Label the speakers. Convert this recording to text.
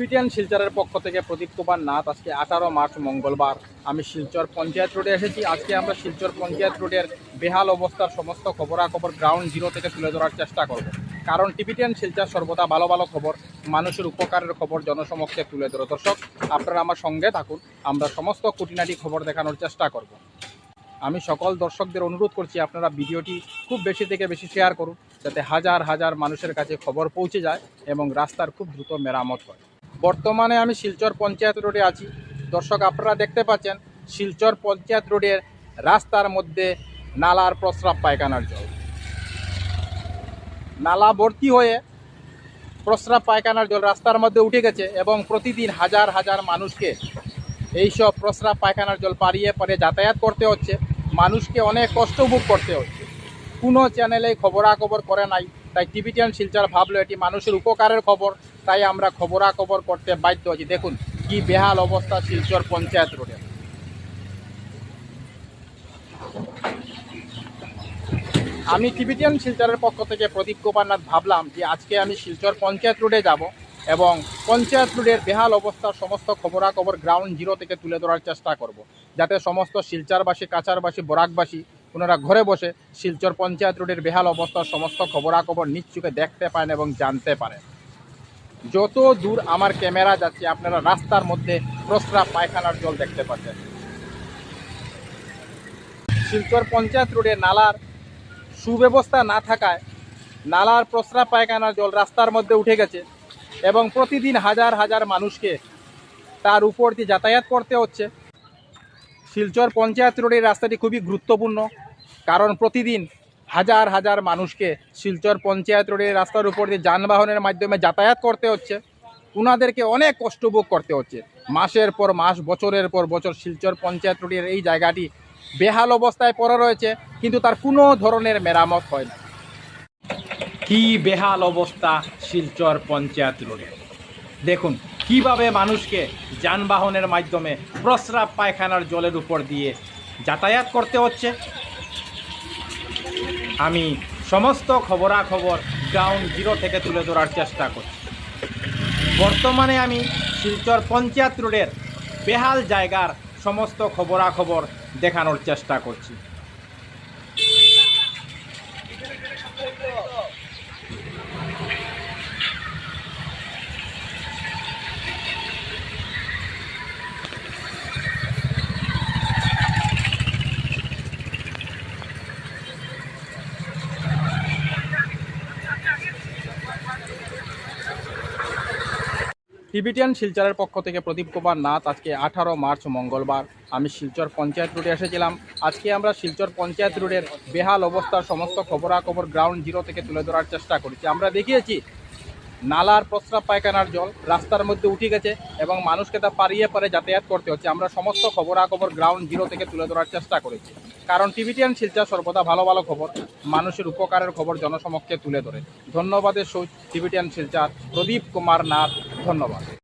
Speaker 1: বিটিয়ান শিলচরের পক্ষ থেকে প্রদীপ কুমার নাথ আজকে আঠারো মার্চ মঙ্গলবার। আমি শিলচর পঞ্চায়েত রোডে এসেছি। আজকে আমরা শিলচর পঞ্চায়েত রোডের বেহাল অবস্থার সমস্ত খবরাখবর গ্রাউন্ড জিরো থেকে তুলে ধরার চেষ্টা করব। কারণ টিবিটিয়ান শিলচর সর্বদা ভালো ভালো খবর, মানুষের উপকারের খবর জনসমক্ষে তুলে ধরো। দর্শক, আপনারা আমার সঙ্গে থাকুন। আমরা সমস্ত কুটিনাটি খবর দেখানোর চেষ্টা করব। আমি সকল দর্শকদের অনুরোধ করছি, আপনারা ভিডিওটি খুব বেশি থেকে বেশি শেয়ার করুন, যাতে হাজার হাজার মানুষের কাছে খবর পৌঁছে যায় এবং রাস্তার খুব দ্রুত মেরামত হয়। বর্তমানে আমি শিলচর পঞ্চায়েত রোডে আছি। দর্শক, আপনারা দেখতে পাচ্ছেন, শিলচর পঞ্চায়েত রোডের রাস্তার মধ্যে নালার প্রস্রাব পায়খানার জল। নালা ভর্তি হয়ে প্রস্রাব পায়খানার জল রাস্তার মধ্যে উঠে গেছে এবং প্রতিদিন হাজার হাজার মানুষকে এইসব প্রস্রাব পায়খানার জল পাড়িয়ে পাড়িয়ে যাতায়াত করতে হচ্ছে। মানুষকে অনেক কষ্ট ভোগ করতে হচ্ছে। কোনো চ্যানেলে খবরাখবর করে নাই। তাই টিভিটিয়ান শিলচর ভাবলো এটি মানুষের উপকারের খবর, তাই আমরা খবরাখবর করতে বাধ্য হচ্ছি দেখুন কি বেহাল অবস্থা শিলচর পঞ্চায়েত রোডের আমি টিভিটিয়ান শিলচরের পক্ষ থেকে প্রদীপ কুমারনাথ ভাবলাম যে আজকে আমি শিলচর পঞ্চায়েত রোডে যাব এবং পঞ্চায়েত রোডের বেহাল অবস্থার সমস্ত খবরাখবর গ্রাউন্ড জিরো থেকে তুলে ধরার চেষ্টা করব, যাতে সমস্ত শিলচরবাসী কাছারবাসী বরাকবাসী ওনারা ঘরে বসে শিলচর পঞ্চায়েত রোডের বেহাল অবস্থার সমস্ত খবরাখবর নিশ্চুকে দেখতে পারেন এবং জানতে পারেন। যত দূর আমার ক্যামেরা যাচ্ছে, আপনারা রাস্তার মধ্যে প্রস্রাব পায়খানার জল দেখতে পাচ্ছেন। শিলচর পঞ্চায়েত রোডে নালার সুব্যবস্থা না থাকায় নালার প্রস্রাব পায়খানার জল রাস্তার মধ্যে উঠে গেছে এবং প্রতিদিন হাজার হাজার মানুষকে তার উপর দিয়ে যাতায়াত করতে হচ্ছে। শিলচর পঞ্চায়েত রোডের রাস্তাটি খুবই গুরুত্বপূর্ণ। কারণ প্রতিদিন হাজার হাজার মানুষকে শিলচর পঞ্চায়েত রোডের রাস্তার উপর দিয়ে যানবাহনের মাধ্যমে যাতায়াত করতে হচ্ছে। ওনাদেরকে অনেক কষ্ট ভোগ করতে হচ্ছে। মাসের পর মাস, বছরের পর বছর শিলচর পঞ্চায়েত রোডের এই জায়গাটি বেহাল অবস্থায় পড়ে রয়েছে, কিন্তু তার কোনো ধরনের মেরামত হয় না। কি বেহাল অবস্থা শিলচর পঞ্চায়েত রোডে? দেখুন, কীভাবে মানুষকে যানবাহনের মাধ্যমে প্রস্রাব পায়খানার জলের উপর দিয়ে যাতায়াত করতে হচ্ছে আমি সমস্ত খবরাখবর গ্রাউন্ড জিরো থেকে তুলে ধরার চেষ্টা করছি। বর্তমানে আমি শিলচর পঞ্চায়েত রোডের বেহাল জায়গার সমস্ত খবরাখবর দেখানোর চেষ্টা করছি। টিবিটিয়ান শিলচরের পক্ষ থেকে প্রদীপ কুমার নাথ আজকে আঠারো মার্চ মঙ্গলবার। আমি শিলচর পঞ্চায়েত রোডে এসেছিলাম। আজকে আমরা শিলচর পঞ্চায়েত রোডের বেহাল অবস্থার সমস্ত খবরাখবর গ্রাউন্ড জিরো থেকে তুলে ধরার চেষ্টা করেছি। আমরা দেখিয়েছি, নালার প্রস্রাব পায়খানার জল রাস্তার মধ্যে উঠে গেছে এবং মানুষকে তা পারিয়ে পারে যাতায়াত করতে হচ্ছে। আমরা সমস্ত খবরাখবর গ্রাউন্ড জিরো থেকে তুলে ধরার চেষ্টা করেছি। কারণ টিভিটিয়ান শিলচর সর্বদা ভালো ভালো খবর, মানুষের উপকারের খবর জনসমক্ষে তুলে ধরে। ধন্যবাদের সৌ টিভিটিয়ান শিলচর প্রদীপ কুমার নাথ ধন্যবাদ।